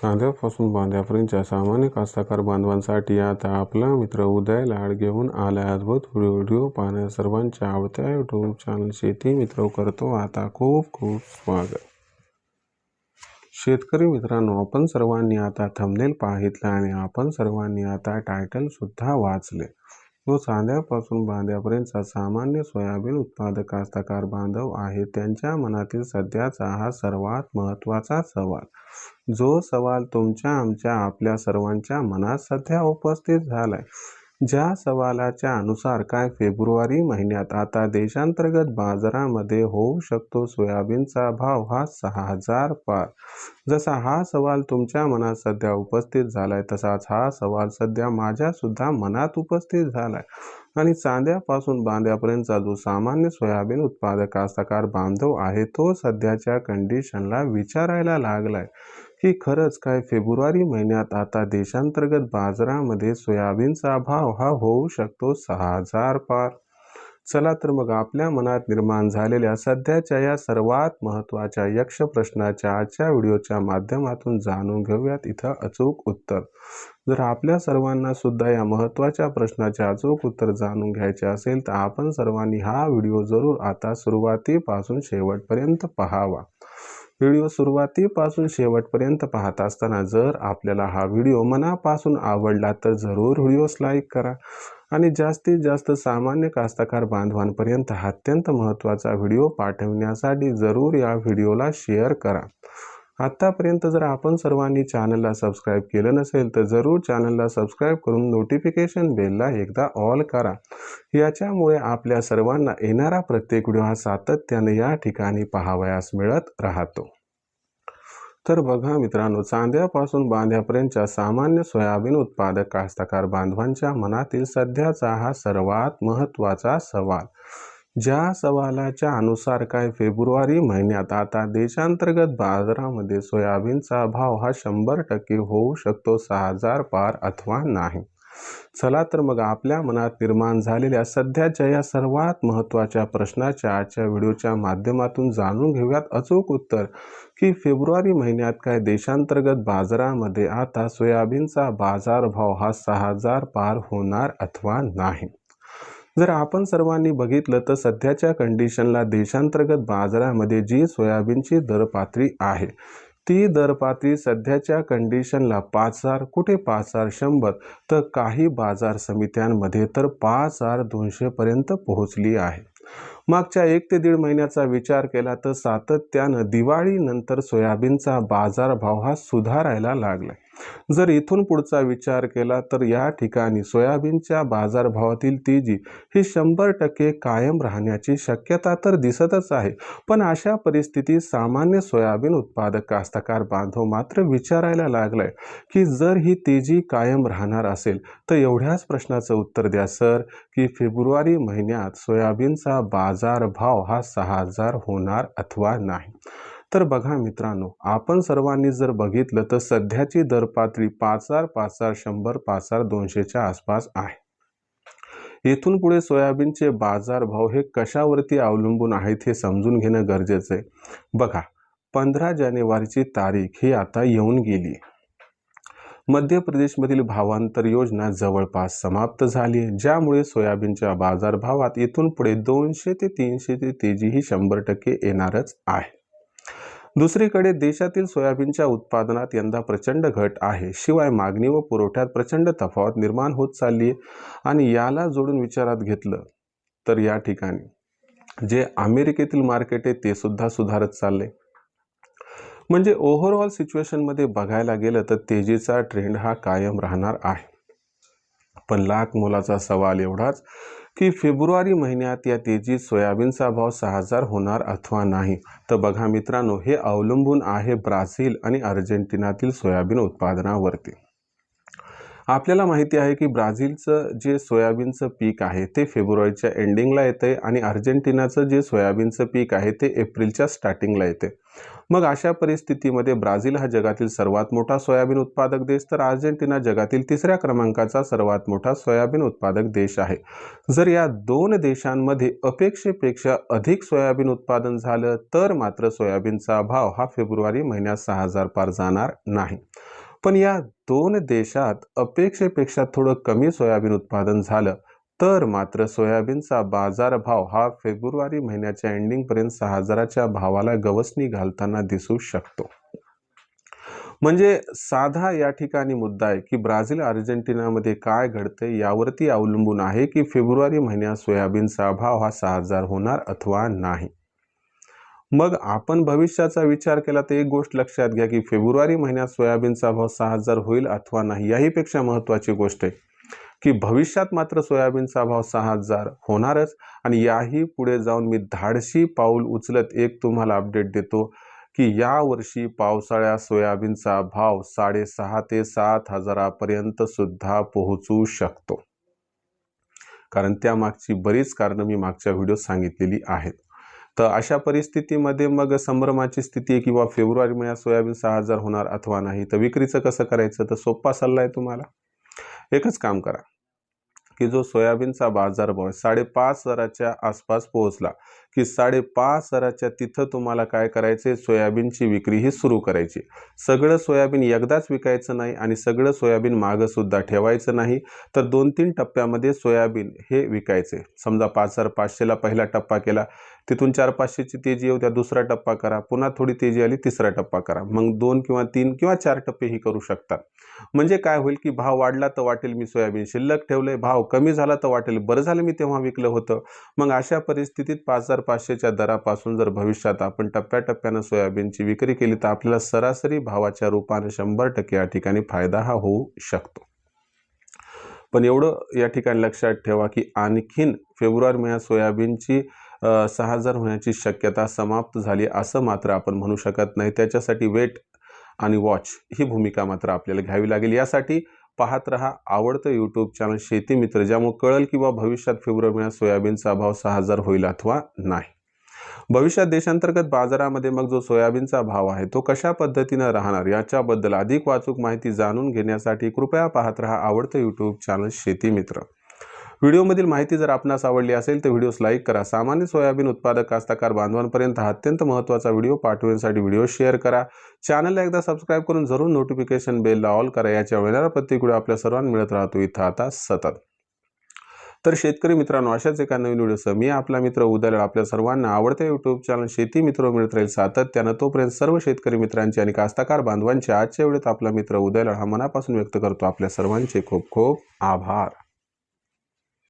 साध्यापासून बांध्यापर्यंतच्या सामान्य कास्तकार बांधवांसाठी आता आपला मित्र उदय लाड घेऊन आला अद्भुत व्हिडिओ पाहण्या सर्वांच्या आवडत्या यूट्यूब चॅनल शेती मित्र करतो. आता खूप खूप स्वागत. शेतकरी मित्रांनो आपण सर्वांनी आता थंबनेल पाहितलं आणि आपण सर्वांनी आता टायटल सुद्धा वाचले. जो सांध्यापासून बांध्यापर्यंतचा सामान्य सोयाबीन उत्पादक कास्तकार बांधव आहे त्यांच्या मनातील सध्याचा हा सर्वात महत्त्वाचा सवाल. जो सवाल तुमच्या आमच्या आपल्या सर्वांच्या मनात सध्या उपस्थित झालाय. ज्या सवालाच्या अनुसार काय फेब्रुवारी महिन्यात आता देशांतर्गत बाजारामध्ये होऊ शकतो सोयाबीनचा भाव हा सहा हजार पार. जसा हा सवाल तुमच्या मनात सध्या उपस्थित झालाय तसाच हा सवाल सध्या माझ्यासुद्धा मनात उपस्थित झालाय. आणि चांद्यापासून बांध्यापर्यंतचा जो सामान्य सोयाबीन उत्पादक कास्तकार बांधव आहे तो सध्याच्या कंडिशनला विचारायला लागलाय. की खरंच काय फेब्रुवारी महिन्यात आता देशांतर्गत बाजारामध्ये सोयाबीनचा भाव हा होऊ शकतो सहा हजार पार. चला तर मग आपल्या मनात निर्माण झालेल्या सध्याच्या या सर्वात महत्त्वाच्या यक्ष प्रश्नाच्या आजच्या व्हिडिओच्या माध्यमातून जाणून घेऊयात इथं अचूक उत्तर. जर आपल्या सर्वांना सुद्धा या महत्त्वाच्या प्रश्नाचे अचूक उत्तर जाणून घ्यायचे असेल तर आपण सर्वांनी हा व्हिडिओ जरूर आता सुरुवातीपासून शेवटपर्यंत पहावा. व्हिडिओ सुरुवातीपासून शेवटपर्यंत पाहत असताना जर आपल्याला हा व्हिडिओ मनापासून आवडला तर जरूर व्हिडिओस लाईक करा आणि जास्तीत जास्त सामान्य कास्तकार बांधवांपर्यंत अत्यंत महत्त्वाचा व्हिडिओ पाठवण्यासाठी जरूर या व्हिडिओला शेअर करा. आत्तापर्यंत जर आपण सर्वांनी चॅनलला सबस्क्राईब केलं नसेल तर जरूर चॅनलला सबस्क्राईब करून नोटिफिकेशन बेलला एकदा ऑल करा. याच्यामुळे आपल्या सर्वांना येणारा प्रत्येक व्हिडिओ हा सातत्याने या ठिकाणी पाहावयास मिळत राहतो. तर बघा मित्रांनो चांद्यापासून बांध्यापर्यंतच्या सामान्य सोयाबीन उत्पादक कास्तकार बांधवांच्या मनातील सध्याचा हा सर्वात महत्त्वाचा सवाल. ज्या सवालाच्या अनुसार काय फेब्रुवारी महिन्यात आता देशांतर्गत बाजारामध्ये सोयाबीनचा भाव हा शंभर टक्के होऊ शकतो सहा हजार पार अथवा नाही. चला तर मग आपल्या मनात निर्माण झालेल्या सध्याच्या या सर्वात महत्त्वाच्या प्रश्नाच्या आजच्या व्हिडिओच्या माध्यमातून जाणून घेऊयात अचूक उत्तर की फेब्रुवारी महिन्यात काय देशांतर्गत बाजारामध्ये आता सोयाबीनचा बाजारभाव हा सहा हजार पार होणार अथवा नाही. जर आपण सर्वांनी बघितलं तर सध्याच्या कंडिशनला देशांतर्गत बाजारामध्ये जी सोयाबीनची दरपातळी आहे ती दरपातळी सध्याच्या कंडिशनला पाच हजार कुठे पाच हजार शंभर तर काही बाजार समित्यांमध्ये तर पाच हजार दोनशेपर्यंत पोहोचली आहे. मागच्या एक ते दीड महिन्याचा विचार केला तर सातत्यानं दिवाळीनंतर सोयाबीनचा बाजारभाव हा सुधारायला लागला जर इथून पुढचा विचार केला तर या ठिकाणी सोयाबीनच्या बाजारभावातील तेजी ही शंभर टक्के कायम राहण्याची शक्यता तर दिसतच आहे. पण अशा परिस्थितीत सामान्य सोयाबीन उत्पादक कास्तकार बांधव मात्र विचारायला लागलाय की जर ही तेजी कायम राहणार असेल तर एवढ्याच प्रश्नाचं उत्तर द्या सर की फेब्रुवारी महिन्यात सोयाबीनचा बाजारभाव हा सहा हजार होणार अथवा नाही. तर बघा मित्रांनो आपण सर्वांनी जर बघितलं तर सध्याची दर पातळी पाच हजार पाच हजार शंभर पाच हजार दोनशेच्या आसपास आहे. येथून पुढे सोयाबीनचे बाजारभाव हे कशावरती अवलंबून आहेत हे समजून घेणं गरजेचं आहे. बघा पंधरा जानेवारीची तारीख ही आता येऊन गेली मध्य प्रदेशमधील भावांतर योजना जवळपास समाप्त झाली ज्यामुळे सोयाबीनच्या बाजारभावात इथून पुढे दोनशे ते तीनशेची तेजी ही शंभर टक्के येणारच आहे. दुसरीकडे देशातील सोयाबीनच्या उत्पादनात यंदा प्रचंड घट आहे. शिवाय मागणी व पुरवठ्यात प्रचंड तफावत निर्माण होत चालली आहे आणि याला जोडून विचारात घेतलं तर या ठिकाणी जे अमेरिकेतील मार्केट आहे ते सुद्धा सुधारत चालले म्हणजे ओव्हरऑल सिच्युएशनमध्ये बघायला गेलं तर तेजीचा ट्रेंड हा कायम राहणार आहे. पण लाख मोलाचा सवाल एवढाच की फेब्रुवारी महिन्यात या तेजीत सोयाबीनचा भाव सहा हजार होणार अथवा नाही? तर बघा मित्रांनो हे अवलंबून आहे ब्राझील आणि अर्जेंटिनातील सोयाबीन उत्पादनावरती. आपल्याला माहिती आहे की ब्राझीलचं जे सोयाबीनचं पीक आहे ते फेब्रुवारीच्या एंडिंगला येते आणि अर्जेंटिनाचं जे सोयाबीनचं पीक आहे ते एप्रिलच्या स्टार्टिंगला येते. मग अशा परिस्थितीमध्ये ब्राझील हा जगातील सर्वात मोठा सोयाबीन उत्पादक देश तर अर्जेंटिना जगातील तिसऱ्या क्रमांकाचा सर्वात मोठा सोयाबीन उत्पादक देश आहे. जर या दोन देशांमध्ये अपेक्षेपेक्षा अधिक सोयाबीन उत्पादन झालं तर मात्र सोयाबीनचा भाव हा फेब्रुवारी महिन्यात सहा हजार पार जाणार नाही. पण या दोन देशात अपेक्षेपेक्षा थोडं कमी सोयाबीन उत्पादन झालं तर मात्र सोयाबीनचा बाजारभाव हा फेब्रुवारी महिन्याच्या एंडिंगपर्यंत सहा हजाराच्या भावाला गवसणी घालताना दिसू शकतो. म्हणजे साधा या ठिकाणी मुद्दा आहे की ब्राझील अर्जेंटिनामध्ये काय घडते यावरती अवलंबून आहे की फेब्रुवारी महिन्यात सोयाबीनचा भाव हा सहा हजार होणार अथवा नाही. मग आपण भविष्याचा विचार केला तर एक गोष्ट लक्षात घ्या की फेब्रुवारी महिन्यात सोयाबीनचा भाव सहा हजार होईल अथवा नाही याहीपेक्षा महत्त्वाची गोष्ट आहे की भविष्यात मात्र सोयाबीनचा भाव सहा हजार होणारच आणि याही पुढे जाऊन मी धाडशी पाऊल उचलत एक तुम्हाला अपडेट देतो की यावर्षी पावसाळ्यात सोयाबीनचा भाव साडेसहा ते सात हजारापर्यंत सुद्धा पोहोचू शकतो. कारण त्यामागची बरीच कारणं मी मागच्या व्हिडिओत सांगितलेली आहेत. तर अशा परिस्थितीमध्ये मग संभ्रमाची स्थिती आहे किंवा फेब्रुवारी महिन्यात सोयाबीन सहा हजार होणार अथवा नाही तर विक्रीचं कसं करायचं? तर सोप्पा सल्ला आहे तुम्हाला. एकच काम करा की जो सोयाबीनचा बाजारभाव आहे साडेपाच हजाराच्या आसपास पोहोचला की साडेपाच हजाराच्या तिथं तुम्हाला काय करायचे सोयाबीनची विक्री ही सुरू करायची. सगळं सोयाबीन एकदाच विकायचं नाही आणि सगळं सोयाबीन मागंसुद्धा ठेवायचं नाही. तर दोन तीन टप्प्यामध्ये सोयाबीन हे विकायचे. समजा पाच हजार पाचशेला पहिला टप्पा केला तिथून चार पाचशेची तेजी येऊ त्या दुसरा टप्पा करा पुन्हा थोडी तेजी आली तिसरा टप्पा करा. मग दोन किंवा तीन किंवा चार टप्पे ही करू शकतात. म्हणजे काय होईल की भाव वाढला तर वाटेल मी सोयाबीन शिल्लक ठेवले भाव कमी झाला तर वाटेल. बरं झालं मी तेव्हा विकलं होतं. मग अशा परिस्थितीत पाच हजार पाचशेच्या दरापासून जर भविष्यात आपण टप्प्याटप्प्यानं सोयाबीनची विक्री केली तर आपल्याला सरासरी भावाच्या रूपाने शंभर टक्के या ठिकाणी फायदा हा होऊ शकतो. पण एवढं या ठिकाणी लक्षात ठेवा की आणखीन फेब्रुवारी महिन्यात सोयाबीनची सहा हजार होण्याची शक्यता समाप्त झाली असं मात्र आपण म्हणू शकत नाही. त्याच्यासाठी वेट आणि वॉच ही भूमिका मात्र आपल्याला घ्यावी लागेल. यासाठी पाहत रहा आवडतं यूट्यूब चॅनल शेती मित्र ज्यामुळे कळल किंवा भविष्यात फेब्रुवारी महिन्यात सोयाबीनचा भाव सहा हजार होईल अथवा नाही. भविष्यात देशांतर्गत बाजारामध्ये मग जो सोयाबीनचा भाव आहे तो कशा पद्धतीनं राहणार याच्याबद्दल अधिक वाचूक माहिती जाणून घेण्यासाठी कृपया पाहत रहा आवडतं यूट्यूब चॅनल शेती मित्र. व्हिडिओमधील माहिती जर आपणास आवडली असेल तर व्हिडिओस लाईक करा. सामान्य सोयाबीन उत्पादक कास्तकार बांधवांपर्यंत हा अत्यंत महत्त्वाचा व्हिडिओ पाठवण्यासाठी व्हिडिओ शेअर करा. चॅनलला एकदा सबस्क्राईब करून जरूर नोटिफिकेशन बेलला ऑल करा. याच्या वेळेला प्रत्येक व्हिडिओ आपल्या सर्वांना मिळत राहतो. इथं आता सतत. तर शेतकरी मित्रांनो अशाच एका नवीन व्हिडिओसह मी आपला मित्र उदल आपल्या सर्वांना आवडते यूट्यूब चॅनल शेती मित्र मिळत राहील सातत्यानं. तोपर्यंत सर्व शेतकरी मित्रांचे आणि कास्ताकार बांधवांचे आजच्या वेळेत आपला मित्र उदय हा मनापासून व्यक्त करतो. आपल्या सर्वांचे खूप खूप आभार.